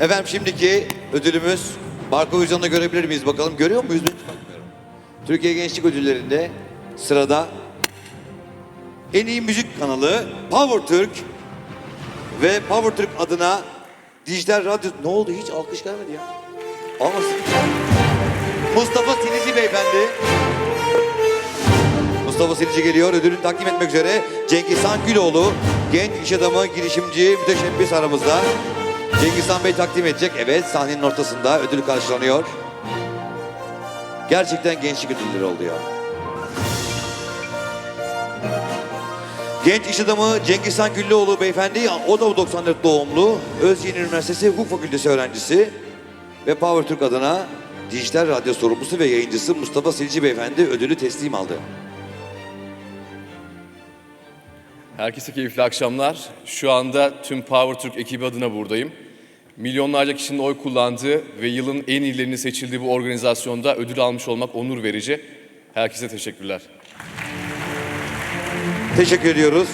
Efendim şimdiki ödülümüz Barko Vizyon'da görebilir miyiz bakalım? Görüyor muyuz? Türkiye Gençlik Ödülleri'nde sırada en iyi müzik kanalı Power Türk ve Power Türk adına dijital radyo... Ne oldu? Hiç alkış gelmedi ya. Almasın. Mustafa Silici Beyefendi. Mustafa Silici geliyor. Ödülünü takdim etmek üzere Cengiz Han Güloğlu. Genç iş adamı, girişimci, müteşebbis aramızda. Cengiz Han Bey takdim edecek. Evet sahnenin ortasında ödül karşılanıyor. Gerçekten gençlik ödülleri oluyor. Genç iş adamı Cengiz Han Güllüoğlu beyefendi, o da 94 doğumlu. Özyeğin Üniversitesi Hukuk Fakültesi öğrencisi. Ve Power Türk adına dijital radyo sorumlusu ve yayıncısı Mustafa Silci beyefendi ödülü teslim aldı. Herkese keyifli akşamlar. Şu anda tüm Power Türk ekibi adına buradayım. Milyonlarca kişinin oy kullandığı ve yılın en iyilerini seçildiği bu organizasyonda ödül almış olmak onur verici. Herkese teşekkürler. Teşekkür ediyoruz.